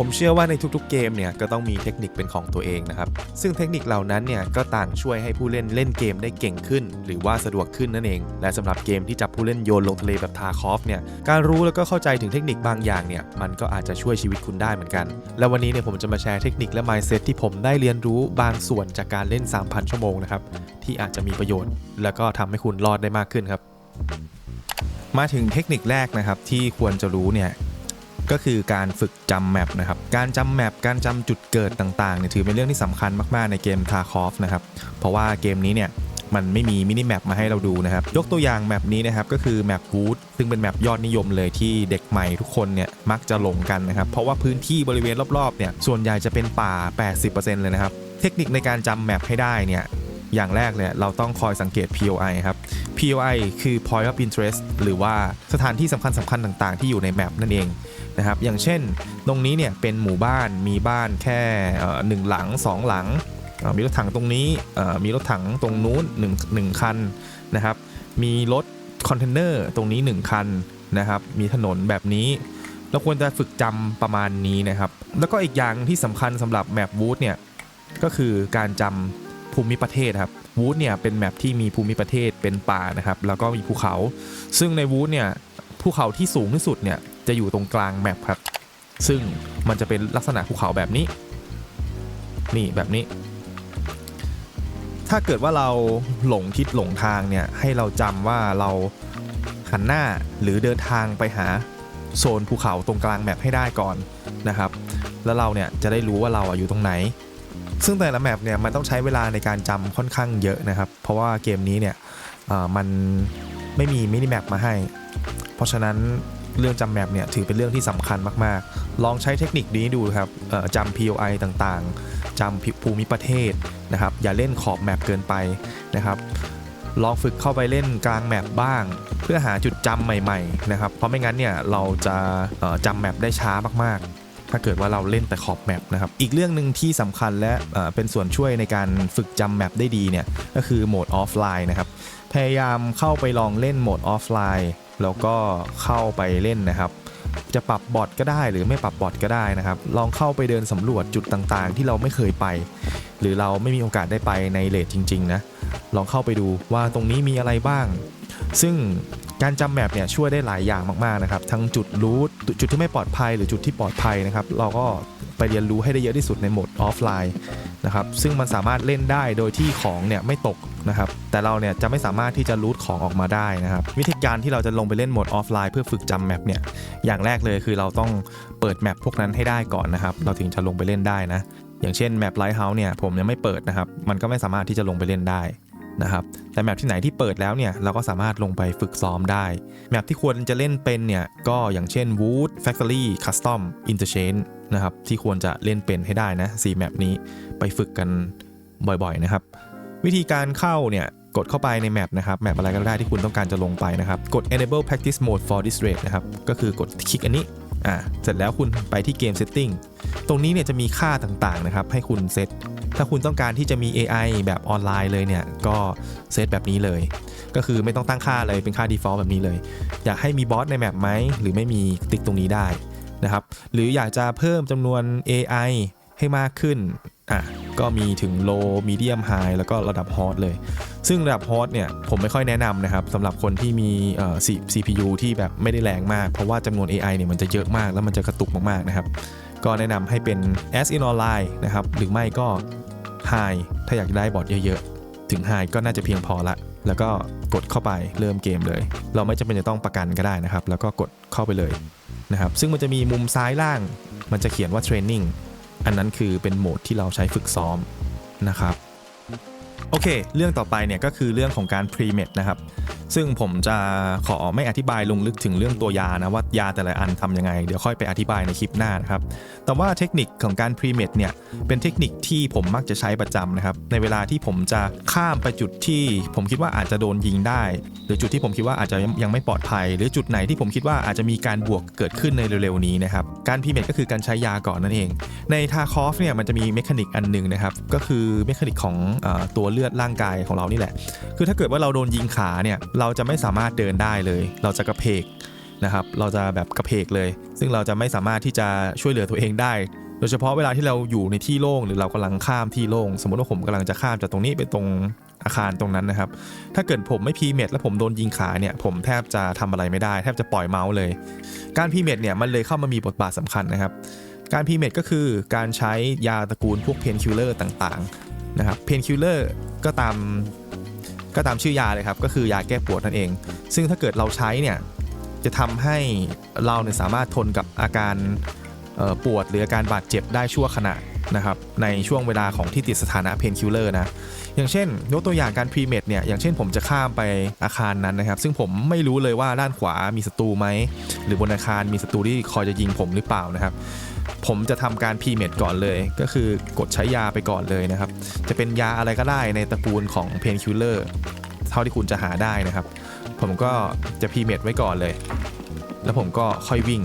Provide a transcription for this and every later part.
ผมเชื่อว่าในทุกๆเกมเนี่ยก็ต้องมีเทคนิคเป็นของตัวเองนะครับ ซึ่งเทคนิคเหล่านั้นเนี่ยก็ต่างช่วยให้ผู้เล่นเล่นเกมได้เก่งขึ้น หรือว่าสะดวกขึ้นนั่นเอง และสำหรับเกมที่จับผู้เล่นโยนลงทะเลแบบทาคอฟเนี่ยการรู้แล้วก็เข้าใจถึงเทคนิคบางอย่างเนี่ยมันก็อาจจะช่วยชีวิตคุณได้เหมือนกัน และวันนี้เนี่ยผมจะมาแชร์เทคนิคและ mindset ที่ผมได้เรียนรู้บางส่วนจากการเล่น 3,000 ชั่วโมงนะครับที่อาจจะมีประโยชน์ แล้วก็ทำให้คุณรอดได้มากขึ้นครับมาถึงเทคนิคแรกนะครับที่ควรจะรู้เนี่ย ก็คือการฝึกจำแมปนะครับ การจำแมปการจำจุดเกิดต่างๆเนี่ยถือเป็นเรื่องที่สำคัญมากๆในเกม Tarkov นะครับ เพราะว่าเกมนี้เนี่ยมันไม่มีมินิแมปมาให้เราดูนะครับ ยกตัวอย่างแมปนี้นะครับก็คือแมป Wood ซึ่งเป็นแมปยอดนิยมเลยที่เด็กใหม่ทุกคนเนี่ยมักจะหลงกันนะครับ เพราะว่าพื้นที่บริเวณรอบๆเนี่ยส่วนใหญ่จะเป็นป่า 80%เลยนะครับ เทคนิคในการจำแมปให้ได้เนี่ยอย่างแรกเนี่ยเราต้องคอยสังเกต POI ครับ POI คือ Point of Interest หรือว่าสถานที่สำคัญสำคัญต่างๆ ที่อยู่ในแมปนั่นเอง นะครับ อย่างเช่น ตรงนี้เนี่ยเป็นหมู่บ้านมีบ้านแค่หนึ่งหลังสองหลัง มีรถถังตรงนี้มีรถถังตรงนู้นหนึ่งหนึ่งคันนะครับ มีรถคอนเทนเนอร์ตรงนี้ 1 คันนะครับ มีถนนแบบนี้เราควรจะฝึกจำประมาณนี้นะครับ แล้วก็อีกอย่างที่สำคัญสำหรับแมปวูดเนี่ยก็คือการจำภูมิประเทศครับวูดเนี่ยเป็นแมปที่มีภูมิประเทศเป็นป่านะครับ แล้วก็มีภูเขา ซึ่งในวูดเนี่ยภูเขาที่สูงที่สุดเนี่ย จะอยู่ตรงกลางแมปครับ ซึ่งมันจะเป็นลักษณะภูเขาแบบนี้ นี่แบบนี้ ถ้าเกิดว่าเราหลงทิศหลงทางเนี่ย ให้เราจำว่าเราหันหน้าหรือเดินทางไปหาโซนภูเขาตรงกลางแมปให้ได้ก่อนนะครับ แล้วเราเนี่ยจะได้รู้ว่าเราอยู่ตรงไหน ซึ่งแต่ละแมปเนี่ยมันต้องใช้เวลาในการจำค่อนข้างเยอะนะครับ เพราะว่าเกมนี้เนี่ยมันไม่มีมินิแมปมาให้ เพราะฉะนั้น เรื่องจำแมปเนี่ยถือเป็นเรื่องที่สำคัญมากๆ ลองใช้เทคนิคนี้ดูครับจำ POI ต่างๆจำภูมิประเทศนะครับ อย่าเล่นขอบแมปเกินไปนะครับลองฝึกเข้าไปเล่นกลางแมปบ้าง เพื่อหาจุดจำใหม่ๆนะครับ เพราะไม่งั้นเนี่ยเราจะจำแมปได้ช้ามากๆ ถ้าเกิดว่าเราเล่นแต่ขอบแมปนะครับ อีกเรื่องหนึ่งที่สำคัญและเอ่อเป็นส่วนช่วยในการฝึกจำแมปได้ดีเนี่ยก็คือโหมดออฟไลน์นะครับ พยายามเข้าไปลองเล่นโหมดออฟไลน์ แล้วก็เข้าไปเล่นนะครับ จะปรับบอทก็ได้หรือไม่ปรับบอทก็ได้นะครับ ลองเข้าไปเดินสำรวจจุดต่างๆ ที่เราไม่เคยไป หรือเราไม่มีโอกาสได้ไปในเลทจริง ๆ นะ ลองเข้าไปดูว่าตรงนี้มีอะไรบ้าง ซึ่ง การจำแมปเนี่ยช่วยได้หลายอย่างมากๆนะครับทั้งจุดรู้จุดที่ไม่ปลอดภัยหรือจุดที่ปลอดภัยนะครับ เราก็ไปเรียนรู้ให้ได้เยอะที่สุดในโหมดออฟไลน์นะครับซึ่งมันสามารถเล่นได้โดยที่ของเนี่ยไม่ตกนะครับแต่เราเนี่ยจะไม่สามารถที่จะรูทของออกมาได้นะครับวิธีการที่เราจะลงไปเล่นโหมดออฟไลน์เพื่อฝึกจำแมปเนี่ยอย่างแรกเลยคือเราต้องเปิดแมปพวกนั้นให้ได้ก่อนนะครับเราถึงจะลงไปเล่นได้นะอย่างเช่นแมปไลท์เฮาส์เนี่ยผมยังไม่เปิดนะครับมันก็ไม่สามารถที่จะลงไปเล่นได้ นะครับแต่แมปที่ไหนที่เปิดแล้วเนี่ยเราก็สามารถลงไปฝึกซ้อมได้ แมปที่ควรจะเล่นเป็นเนี่ยก็อย่างเช่น Wood Factory Custom Interchange นะครับที่ควรจะเล่นเป็นให้ได้นะ4แมปนี้ไปฝึกกันบ่อยๆนะครับ วิธีการเข้าเนี่ยกดเข้าไปในแมปนะครับแมปอะไรก็ได้ที่คุณต้องการจะลงไปนะครับ กด enable practice mode for this rate นะครับ ก็คือกดคลิกอันนี้อ่าเสร็จแล้วคุณไปที่เกม setting ตรงนี้เนี่ยจะมีค่าต่างๆนะครับให้คุณเซต ถ้าคุณต้องการที่จะมี AI แบบออนไลน์เลยเนี่ย ก็เซตแบบนี้เลย ก็คือไม่ต้องตั้งค่าเลยเป็นค่า default แบบนี้เลย อยากให้มีบอสในแมปไหมหรือไม่มีติ๊กตรงนี้ได้นะครับ หรืออยากจะเพิ่มจำนวน AI ให้มากขึ้นอะก็มีถึง low medium high แล้วก็ระดับ hot เลย ซึ่งระดับ hot เนี่ย ผมไม่ค่อยแนะนำนะครับสำหรับคนที่มี CPU ที่แบบไม่ได้แรงมาก เพราะว่าจำนวน AI เนี่ยมันจะเยอะมากแล้วมันจะกระตุกมากๆนะครับ ก็แนะนำให้เป็น as in online นะครับ หรือไม่ก็ high ถ้าอยากได้บอทเยอะๆ ถึง high ก็น่าจะเพียงพอละ แล้วก็กดเข้าไปเริ่มเกมเลย เราไม่จำเป็นจะต้องประกันก็ได้นะครับ แล้วก็กดเข้าไปเลยนะครับ ซึ่งมันจะมีมุมซ้ายล่าง มันจะเขียนว่า training อันนั้นคือเป็นโหมดที่เราใช้ฝึกซ้อมนะครับ โอเค เรื่องต่อไปเนี่ยก็คือเรื่องของการ pre-med นะครับซึ่งผมจะขอไม่อธิบายลงลึกถึงเรื่องตัวยานะว่ายาแต่ละอันทำยังไง เดี๋ยวค่อยไปอธิบายในคลิปหน้านะครับ แต่ว่าเทคนิคของการ pre-med เนี่ยเป็นเทคนิคที่ผมมักจะใช้ประจำนะครับ ในเวลาที่ผมจะข้ามไปจุดที่ผมคิดว่าอาจจะโดนยิงได้ หรือจุดที่ผมคิดว่าอาจจะยังไม่ปลอดภัย หรือจุดไหนที่ผมคิดว่าอาจจะมีการบวกเกิดขึ้นในเร็วๆนี้นะครับการ pre-med ก็คือการใช้ยาก่อนนั่นเอง ในทาคอฟเนี่ยมันจะมีเมคานิกอันหนึ่งนะครับก็คือเมคานิกของอตัวเลือดร่างกายของเรานี่แหละ คือถ้าเกิดว่าเราโดนยิงขาเนี่ยเราจะไม่สามารถเดินได้เลย เราจะกระเพกนะครับ เราจะแบบกระเพกเลย ซึ่งเราจะไม่สามารถที่จะช่วยเหลือตัวเองได้ โดยเฉพาะเวลาที่เราอยู่ในที่โล่งหรือเรากำลังข้ามที่โล่ง สมมติว่าผมกำลังจะข้ามจากตรงนี้ไปตรงอาคารตรงนั้นนะครับ ถ้าเกิดผมไม่พีเมดแล้วผมโดนยิงขาเนี่ย ผมแทบจะทำอะไรไม่ได้ แทบจะปล่อยเมาส์เลย การพีเมดเนี่ยมันเลยเข้ามามีบทบาทสำคัญนะครับ การพีเมดก็คือการใช้ยาตระกูลพวกเพนคิลเลอร์ต่างๆนะครับ เพนคิลเลอร์ก็ตาม ก็ตามชื่อยาเลยครับก็คือยาแก้ปวดนั่นเอง ซึ่งถ้าเกิดเราใช้เนี่ยจะทำให้เราเนี่ยสามารถทนกับอาการปวดหรืออาการบาดเจ็บได้ชั่วขณะนะครับในช่วงเวลาของที่ติดสถานะเพนคิลเลอร์นะอย่างเช่น ยกตัวอย่างการพรีเมดเนี่ยอย่างเช่นผมจะข้ามไปอาคารนั้นนะครับ ซึ่งผมไม่รู้เลยว่าด้านขวามีศัตรูไหม หรือบนอาคารมีศัตรูที่คอยจะยิงผมหรือเปล่านะครับ ผมจะทำการพรีเมดก่อนเลย ก็คือกดใช้ยาไปก่อนเลยนะครับ จะเป็นยาอะไรก็ได้ในตระกูลของเพนคิลเลอร์เท่าที่คุณจะหาได้นะครับ ผมก็จะพรีเมดไว้ก่อนเลย แล้วผมก็ค่อยวิ่ง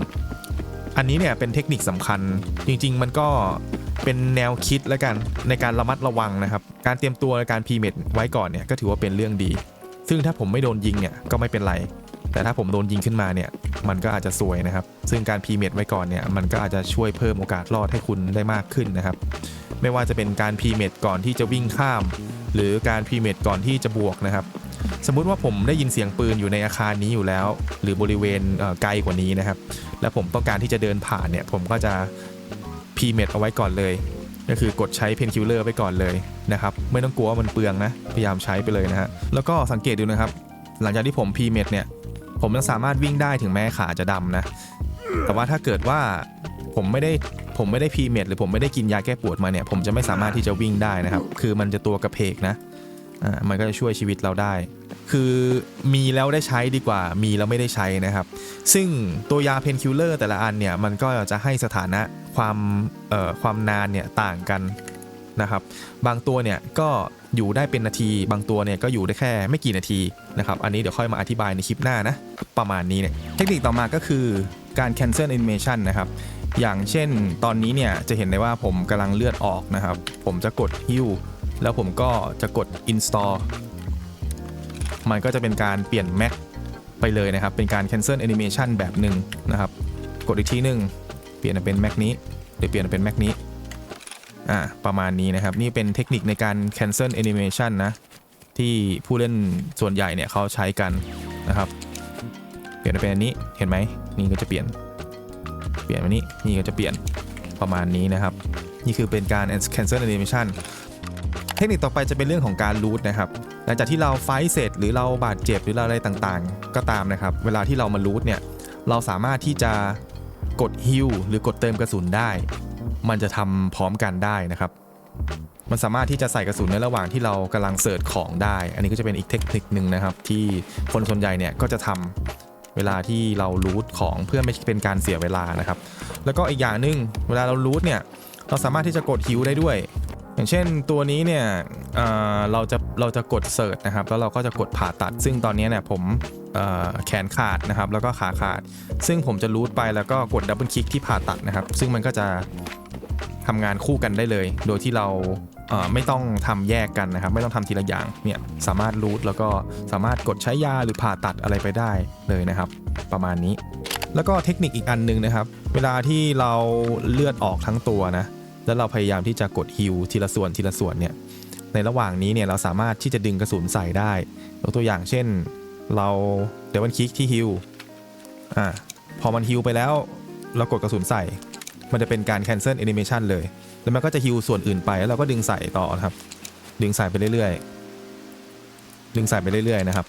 อันนี้เนี่ยเป็นเทคนิคสำคัญ จริง ๆ มันก็เป็นแนวคิดแล้วกันในการระมัดระวังนะครับ การเตรียมตัวในการพรีเมดไว้ก่อนเนี่ยก็ถือว่าเป็นเรื่องดี ซึ่งถ้าผมไม่โดนยิงเนี่ยก็ไม่เป็นไร แต่ถ้าผมโดนยิงขึ้นมาเนี่ย มันก็อาจจะซวยนะครับ ซึ่งการพรีเมดไว้ก่อนเนี่ย มันก็อาจจะช่วยเพิ่มโอกาสรอดให้คุณได้มากขึ้นนะครับ ไม่ว่าจะเป็นการพรีเมดก่อนที่จะวิ่งข้าม หรือการพรีเมดก่อนที่จะบวกนะครับ สมมุติว่าผมได้ยินเสียงปืนอยู่ในอาคารนี้อยู่แล้ว หรือบริเวณไกลกว่านี้นะครับ แล้วผมต้องการที่จะเดินผ่านเนี่ย ผมก็จะพีเมดเอาไว้ก่อนเลย ก็คือกดใช้เพนคิลเลอร์ไปก่อนเลยนะครับ ไม่ต้องกลัวว่ามันเปลืองนะ พยายามใช้ไปเลยนะฮะ แล้วก็สังเกตดูนะครับ หลังจากที่ผมพีเมดเนี่ย ผมยังสามารถวิ่งได้ถึงแม้ขาจะดำนะ แต่ว่าถ้าเกิดว่าผมไม่ได้ผมไม่ได้พีเมดหรือผมไม่ได้กินยาแก้ปวดมาเนี่ย ผมจะไม่สามารถที่จะวิ่งได้นะครับ คือมันจะตัวกระเพกนะอ่ามันก็จะช่วยชีวิตเราได้ คือมีแล้วได้ใช้ดีกว่า มีแล้วไม่ได้ใช้นะครับ ซึ่งตัวยาเพนคิลเลอร์แต่ละอันเนี่ย มันก็จะให้สถานะความเอ่อความนานเนี่ยต่างกันนะครับ บางตัวเนี่ยก็ อยู่ได้เป็นนาที บางตัวเนี่ยก็อยู่ได้แค่ไม่กี่นาทีนะครับ อันนี้เดี๋ยวค่อยมาอธิบายในคลิปหน้านะ ประมาณนี้เนี่ยเทคนิคต่อมาก็คือการ cancel animation นะครับ อย่างเช่นตอนนี้เนี่ยจะเห็นได้ว่าผมกำลังเลือดออกนะครับ ผมจะกด heal แล้วผมก็จะกด install มันก็จะเป็นการเปลี่ยน Mac ไปเลยนะครับ เป็นการ cancel animation แบบหนึ่งนะครับ กดอีกทีหนึ่งเปลี่ยนเป็น Mac นี้หรือเปลี่ยนเป็น Mac นี้ อ่าประมาณนี้นะครับ นี่เป็นเทคนิคในการ cancel animation นะ ที่ผู้เล่นส่วนใหญ่เนี่ยเขาใช้กันนะครับ เปลี่ยนเป็นอันนี้เห็นไหมนี่ก็จะเปลี่ยน เปลี่ยนมานี้นี่ก็จะเปลี่ยนประมาณนี้นะครับ นี่คือเป็นการ cancel animation เทคนิคต่อไปจะเป็นเรื่องของการรูทนะครับหลังจากที่เราไฟท์เสร็จหรือเราบาดเจ็บหรือเราอะไรต่างๆ ก็ตามนะครับ เวลาที่เรามารูทเนี่ยเราสามารถที่จะกดฮิลหรือกดเติมกระสุนได้ มันจะทำพร้อมกันได้นะครับ มันสามารถที่จะใส่กระสุนในระหว่างที่เรากำลังเสิร์ชของได้ อันนี้ก็จะเป็นอีกเทคนิคหนึ่งนะครับ ที่คนส่วนใหญ่เนี่ยก็จะทำเวลาที่เรารูทของเพื่อไม่เป็นการเสียเวลานะครับ แล้วก็อีกอย่างหนึ่งเวลาเรารูทเนี่ย เราสามารถที่จะกดฮิวได้ด้วย อย่างเช่นตัวนี้เนี่ยเเราจะเราจะกดเสิร์ชนะครับ แล้วเราก็จะกดผ่าตัด ซึ่งตอนนี้เนี่ยผมแขนขาดนะครับ แล้วก็ขาขาด ซึ่งผมจะรูทไปแล้วก็กดดับเบิลคลิกที่ผ่าตัดนะครับ ซึ่งมันก็จะทำงานคู่กันได้เลย โดยที่เราไม่ต้องทำแยกกันนะครับ ไม่ต้องทำทีละอย่าง เนี่ยสามารถรูทแล้วก็สามารถกดใช้ยาหรือผ่าตัดอะไรไปได้เลยนะครับ ประมาณนี้ แล้วก็เทคนิคอีกอันหนึงนะครับ เวลาที่เราเลือดออกทั้งตัวนะ แล้วเราพยายามที่จะกดฮิลทีละส่วนทีละส่วนเนี่ยในระหว่างนี้เนี่ยเราสามารถที่จะดึงกระสุนใส่ได้ยกตัวอย่างเช่น เราเดี๋ยวมันคลิกที่ฮิลอ่าพอมันฮิลไปแล้วเรากดกระสุนใส่ มันจะเป็นการ cancel animation เลย แล้วมันก็จะฮิลส่วนอื่นไปแล้วเราก็ดึงใส่ต่อครับ ดึงใส่ไปเรื่อยๆ ดึงใส่ไปเรื่อยๆนะครับ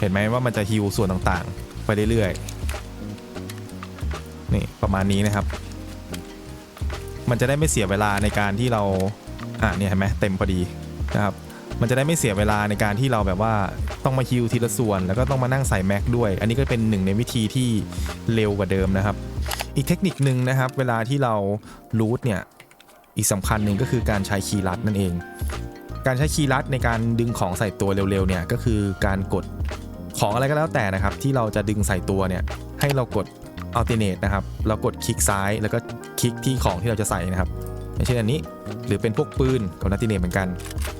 เห็นไหมว่ามันจะฮิลส่วนต่างๆ ไปเรื่อยๆ นี่ประมาณนี้นะครับ มันจะได้ไม่เสียเวลาในการที่เราอ่าเนี่ยเห็นไหมเต็มพอดีนะครับมันจะได้ไม่เสียเวลาในการที่เราแบบว่าต้องมาฮิวทีละส่วน แล้วก็ต้องมานั่งใส่แม็กด้วย อันนี้ก็เป็นหนึ่งในวิธีที่เร็วกว่าเดิมนะครับ อีกเทคนิคหนึ่งนะครับ เวลาที่เรารูทเนี่ยอีกสำคัญหนึ่งก็คือการใช้คีย์ลัดนั่นเอง การใช้คีย์ลัดในการดึงของใส่ตัวเร็วๆเนี่ยก็คือการกดของอะไรก็แล้วแต่นะครับ ที่เราจะดึงใส่ตัวเนี่ยให้เรากด alternate นะครับเรากดคลิกซ้ายแล้วก็คลิกที่ของที่เราจะใส่นะครับอย่างเช่นอันนี้หรือเป็นพวกปืนกับนัตติเนตเหมือนกัน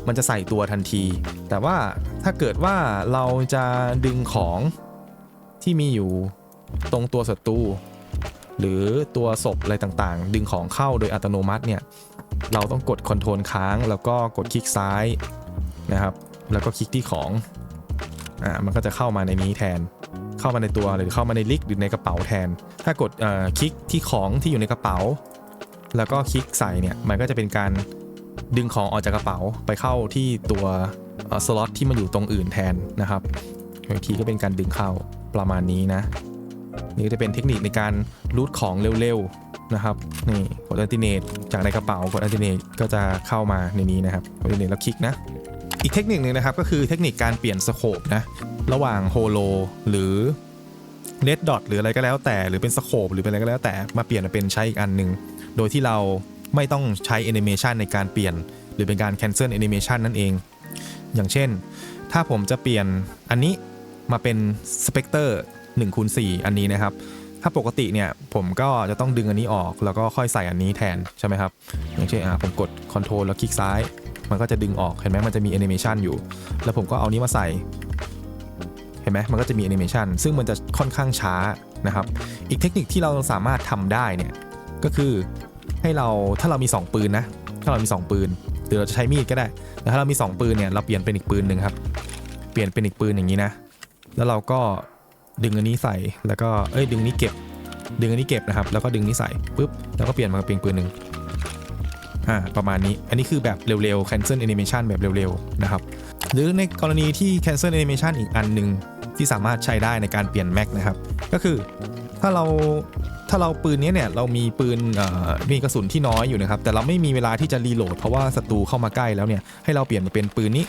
มันจะใส่ตัวทันที แต่ว่าถ้าเกิดว่าเราจะดึงของที่มีอยู่ตรงตัวศัตรูหรือตัวศพอะไรต่างๆ ดึงของเข้าโดยอัตโนมัติเนี่ยเราต้องกดคอนโทรลค้าง แล้วก็กดคลิกซ้ายนะครับ แล้วก็คลิกที่ของอ่ามันก็จะเข้ามาในนี้แทน เข้ามาในตัวหรือเข้ามาในลิกหรือในกระเป๋าแทน ถ้ากดคลิกที่ของที่อยู่ในกระเป๋า แล้วก็คลิกใส่เนี่ยมันก็จะเป็นการดึงของออกจากกระเป๋าไปเข้าที่ตัวสล็อตที่มันอยู่ตรงอื่นแทนนะครับบางทีก็เป็นการดึงเข้าประมาณนี้นะ นี่ก็จะเป็นเทคนิคในการรูดของเร็วๆนะครับนี่กดอัลติเนตจากในกระเป๋ากดอัลติเนตก็จะเข้ามาในนี้นะครับกดอัลติเนตแล้วคลิกนะอีกเทคนิคหนึ่งนะครับก็คือเทคนิคการเปลี่ยนสโคปนะ ระหว่างโฮโลหรือเลดดอทหรืออะไรก็แล้วแต่หรือเป็นสโคปหรือเป็นอะไรก็แล้วแต่มาเปลี่ยนเป็นใช้อีกอันหนึ่งโดยที่เราไม่ต้องใช้แอนิเมชันในการเปลี่ยน หรือเป็นการ cancel animation นั่นเอง อย่างเช่น ถ้าผมจะเปลี่ยนอันนี้มาเป็น Spectre 1คูณ4อันนี้นะครับ ถ้าปกติเนี่ยผมก็จะต้องดึงอันนี้ออก แล้วก็ค่อยใส่อันนี้แทนใช่ไหมครับ อย่างเช่นอะผมกด Ctrl แล้วคลิกซ้าย มันก็จะดึงออกเห็นไหมมันจะมีแอนิเมชันอยู่ แล้วผมก็เอานี้มาใส่ ห็นไหมมันก็จะมีแอนิเมชันซึ่งมันจะค่อนข้างช้านะครับ อีกเทคนิคที่เราสามารถทำได้เนี่ยก็คือให้เราถ้าเรามี 2 ปืนนะถ้าเรามี 2 ปืนหรือเราจะใช้มีดก็ได้แต่ถ้าเรามี 2 ปืนเนี่ยเราเปลี่ยนเป็นอีกปืนหนึ่งครับ เปลี่ยนเป็นอีกปืนอย่างนี้นะ แล้วเราก็ดึงอันนี้ใส่แล้วก็เอ้ยดึงนี้เก็บ ดึงอันนี้เก็บนะครับ แล้วก็ดึงนี้ใส่ปุ๊บแล้วก็เปลี่ยนมาเป็นปืนหนึ่งอ่าประมาณนี้อันนี้คือแบบเร็วๆ cancel animation แบบเร็วๆ นะครับ หรือในกรณีที่ cancel animation อีกอันหนึ่ง ที่สามารถใช้ได้ในการเปลี่ยนแม็กนะครับ ก็คือถ้าเราถ้าเราปืนนี้เนี่ยเรามีปืนมีกระสุนที่น้อยอยู่นะครับแต่เราไม่มีเวลาที่จะรีโหลดเพราะว่าศัตรูเข้ามาใกล้แล้วเนี่ยให้เราเปลี่ยนมาเป็นปืนนี้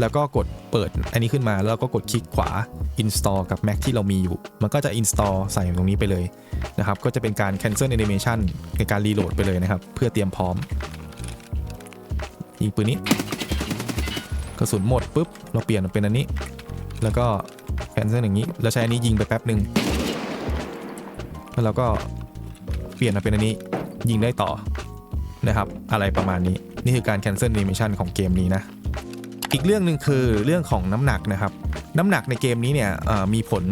แล้วก็กดเปิดอันนี้ขึ้นมา แล้วก็กดคลิกขวา install กับ Mac ที่เรามีอยู่ มันก็จะ install ใส่ตรงนี้ไปเลยนะครับก็จะเป็นการ cancel animation ในการรีโหลดไปเลยนะครับ เพื่อเตรียมพร้อมยิงปืนนี้ กระสุนหมดปุ๊บเราเปลี่ยนเป็นอันนี้ แล้วก็ แคนเซิลอย่างนี้ แล้วใช้อันนี้ยิงไปแป๊บหนึ่งแล้วเราก็เปลี่ยนมาเป็นอันนี้ยิงได้ต่อนะครับอะไรประมาณนี้นี่คือการ cancel animation ของเกมนี้นะอีกเรื่องหนึ่งคือเรื่องของน้ำหนักนะครับน้ำหนักในเกมนี้เนี่ยมีผล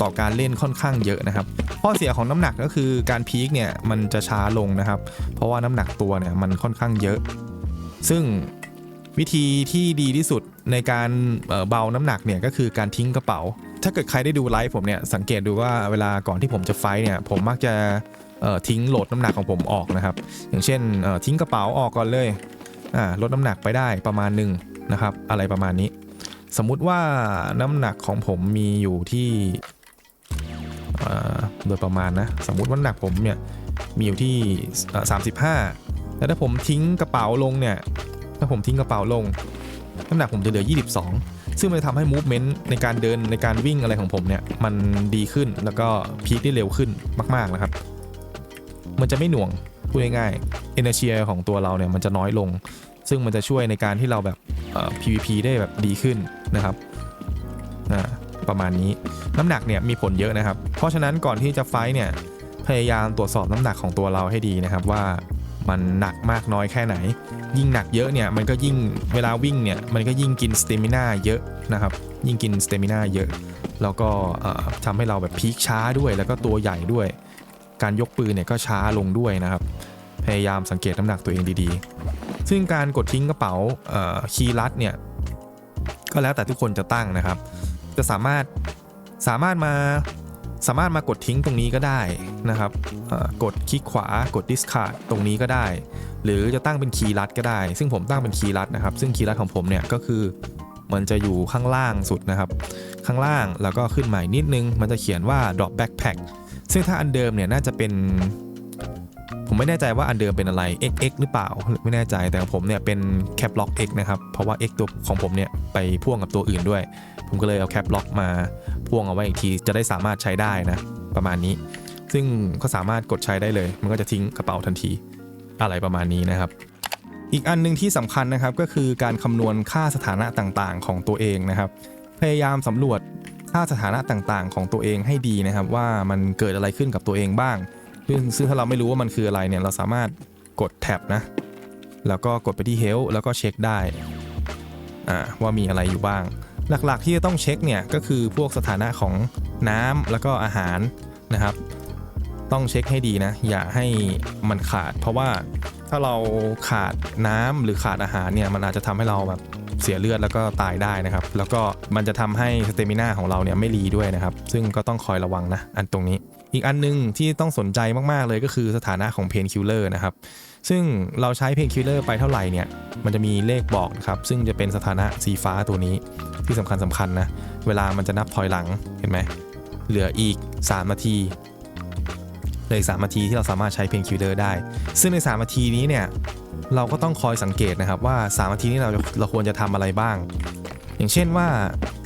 ต่อการเล่นค่อนข้างเยอะนะครับข้อเสียของน้ำหนักก็คือการพีคเนี่ยมันจะช้าลงนะครับ เพราะว่าน้ำหนักตัวเนี่ยมันค่อนข้างเยอะ ซึ่ง วิธีที่ดีที่สุดในการเบาน้ำหนักเนี่ยก็คือการทิ้งกระเป๋า ถ้าเกิดใครได้ดูไลฟ์ผมเนี่ยสังเกตดูว่าเวลาก่อนที่ผมจะไฟเนี่ยผมมักจะทิ้งโหลดน้ำหนักของผมออกนะครับ อย่างเช่นทิ้งกระเป๋าออกก่อนเลยลดน้ำหนักไปได้ประมาณหนึ่งนะครับอะไรประมาณนี้ สมมุติว่าน้ำหนักของผมมีอยู่ที่โดยประมาณนะสมมุติว่าน้ำหนักผมเนี่ยมีอยู่ที่ 35 แล้วถ้าผมทิ้งกระเป๋าลงเนี่ย ถ้าผมทิ้งกระเป๋าลง น้ำหนักผมจะเหลือ 22 ซึ่งมันจะทำให้ movement ในการเดินในการวิ่งอะไรของผมเนี่ย มันดีขึ้นแล้วก็พีคได้เร็วขึ้นมากๆนะครับ มันจะไม่หน่วงพูดง่ายๆ energy ของตัวเราเนี่ยมันจะน้อยลง ซึ่งมันจะช่วยในการที่เราแบบ PVP ได้แบบดีขึ้นนะครับประมาณนี้น้ำหนักเนี่ยมีผลเยอะนะครับ เพราะฉะนั้นก่อนที่จะไฟท์เนี่ยพยายามตรวจสอบน้ำหนักของตัวเราให้ดีนะครับว่า มันหนักมากน้อยแค่ไหน ยิ่งหนักเยอะเนี่ยมันก็ยิ่งเวลาวิ่งเนี่ยมันก็ยิ่งกินสเตมิน่าเยอะนะครับยิ่งกินสเตมิน่าเยอะ แล้วก็เอ่อทำให้เราแบบพีคช้าด้วยแล้วก็ตัวใหญ่ด้วย การยกปืนเนี่ยก็ช้าลงด้วยนะครับ พยายามสังเกตน้ำหนักตัวเองดีๆ ซึ่งการกดทิ้งกระเป๋าคีย์ลัดเนี่ยก็แล้วแต่ทุกคนจะตั้งนะครับ จะสามารถสามารถมา สามารถมากดทิ้งตรงนี้ก็ได้นะครับกดคลิกขวากด discard ตรงนี้ก็ได้ หรือจะตั้งเป็นคีย์ลัดก็ได้ ซึ่งผมตั้งเป็นคีย์ลัดนะครับ ซึ่งคีย์ลัดของผมเนี่ยก็คือมันจะอยู่ข้างล่างสุดนะครับ ข้างล่างแล้วก็ขึ้นมาอีกนิดนึง มันจะเขียนว่า drop backpack ซึ่งถ้าอันเดิมเนี่ยน่าจะเป็น ผมไม่แน่ใจว่าอันเดิมเป็นอะไร XX หรือเปล่า ไม่แน่ใจแต่ของผมเนี่ยเป็น cap lock X นะครับ เพราะว่า X ตัวของผมเนี่ยไปพ่วงกับตัวอื่นด้วย ผมก็เลยเอา cap lock มาพ่วงเอาไว้อีกทีจะได้สามารถใช้ได้นะ ประมาณนี้ ซึ่งก็สามารถกดใช้ได้เลย มันก็จะทิ้งกระเป๋าทันทีอะไรประมาณนี้นะครับ อีกอันหนึงที่สำคัญนะครับก็คือการคำนวณค่าสถานะต่างๆ ของตัวเองนะครับ พยายามสำรวจค่าสถานะต่างๆ ของตัวเองให้ดีนะครับ ว่ามันเกิดอะไรขึ้นกับตัวเองบ้างซึ่งถ้าเราไม่รู้ว่ามันคืออะไรเนี่ยเราสามารถกดแท็บนะแล้วก็กดไปที่ Help แล้วก็เช็คได้ว่ามีอะไรอยู่บ้าง หลักๆที่จะต้องเช็คเนี่ยก็คือพวกสถานะของน้ำแล้วก็อาหารนะครับ ต้องเช็คให้ดีนะ อย่าให้มันขาด เพราะว่าถ้าเราขาดน้ำหรือขาดอาหารเนี่ยมันอาจจะทำให้เราแบบเสียเลือดแล้วก็ตายได้นะครับ แล้วก็มันจะทำให้สเตมินาของเราเนี่ยไม่รีด้วยนะครับ ซึ่งก็ต้องคอยระวังนะอันตรงนี้ อีกอันหนึงที่ต้องสนใจมากๆเลยก็คือสถานะของเพนคิลเลอร์นะครับ ซึ่งเราใช้เพนคิลเลอร์ไปเท่าไหร่เนี่ย มันจะมีเลขบอกนะครับ ซึ่งจะเป็นสถานะสีฟ้าตัวนี้ที่สำคัญสำคัญนะ เวลามันจะนับถอยหลังเห็นไหม เหลืออีก 3 นาทีเลย3นาทีที่เราสามารถใช้เพนคิลเลอร์ได้ ซึ่งใน 3 นาทีนี้เนี่ยเราก็ต้องคอยสังเกตนะครับว่า 3 นาทีนี้เราเราควรจะทำอะไรบ้าง อย่างเช่นว่า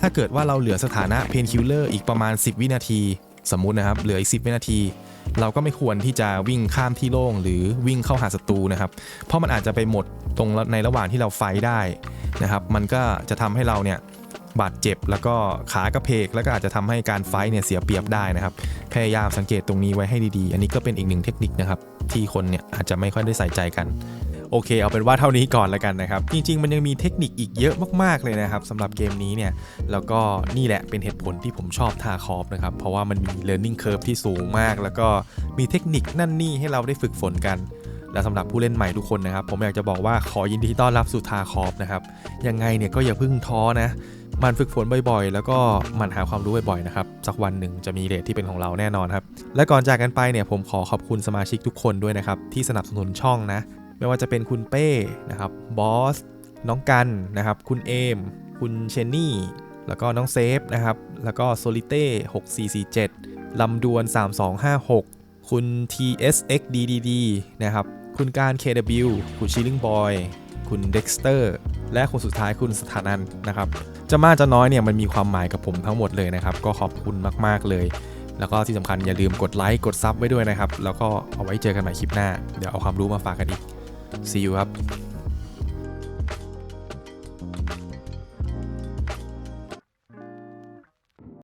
ถ้าเกิดว่าเราเหลือสถานะเพนคิลเลอร์อีกประมาณ 10 วินาที สมมุตินะครับเหลืออีก10วินาที เราก็ไม่ควรที่จะวิ่งข้ามที่โล่งหรือวิ่งเข้าหาศัตรูนะครับ เพราะมันอาจจะไปหมดตรงในระหว่างที่เราไฟได้นะครับ มันก็จะทำให้เราเนี่ยบาดเจ็บแล้วก็ขากระเพกแล้วก็อาจจะทำให้การไฟเนี่ยเสียเปรียบได้นะครับ พยายามสังเกตตรงนี้ไว้ให้ดีๆ อันนี้ก็เป็นอีกหนึ่งเทคนิคนะครับ ที่คนเนี่ยอาจจะไม่ค่อยได้ใส่ใจกัน โอเค เอาเป็นว่าเท่านี้ก่อนแล้วกันนะครับ จริง ๆ มันยังมีเทคนิคอีกเยอะมากๆเลยนะครับสำหรับเกมนี้เนี่ย แล้วก็นี่แหละเป็นเหตุผลที่ผมชอบทาคอฟนะครับ เพราะว่ามันมี learning curve ที่สูงมาก แล้วก็มีเทคนิคนั่นนี่ให้เราได้ฝึกฝนกันและสำหรับผู้เล่นใหม่ทุกคนนะครับ ผมอยากจะบอกว่าขอยินดีต้อนรับสู่ทาคอฟนะครับ ยังไงเนี่ยก็อย่าเพิ่งท้อนะมันฝึกฝนบ่อยๆ แล้วก็มันหาความรู้บ่อยๆ นะครับ สักวันหนึ่งจะมีเรทที่เป็นของเราแน่นอนครับ และก่อนจากกันไปเนี่ยผมขอขอบคุณสมาชิกทุกคนด้วยนะครับ ที่สนับสนุนช่องนะ ไม่ว่าจะเป็นคุณเป้นะครับบอสน้องกันนะครับคุณเอม คุณเชนนี่ แล้วก็น้องเซฟนะครับแล้วก็โซลิเต้6447ลำดวน 3256 คุณ TSXDDD นะครับคุณการ KW คุณชิลลิงบอยคุณเด็กสเตอร์และคนสุดท้ายคุณสถานันนะครับจะมากจะน้อยเนี่ยมันมีความหมายกับผมทั้งหมดเลยนะครับ ก็ขอบคุณมาก ๆ เลย แล้วก็ที่สำคัญอย่าลืมกดไลค์กดซับไว้ด้วยนะครับ แล้วก็เอาไว้เจอกันใหม่คลิปหน้า เดี๋ยวเอาความรู้มาฝากกันอีก see you ครับ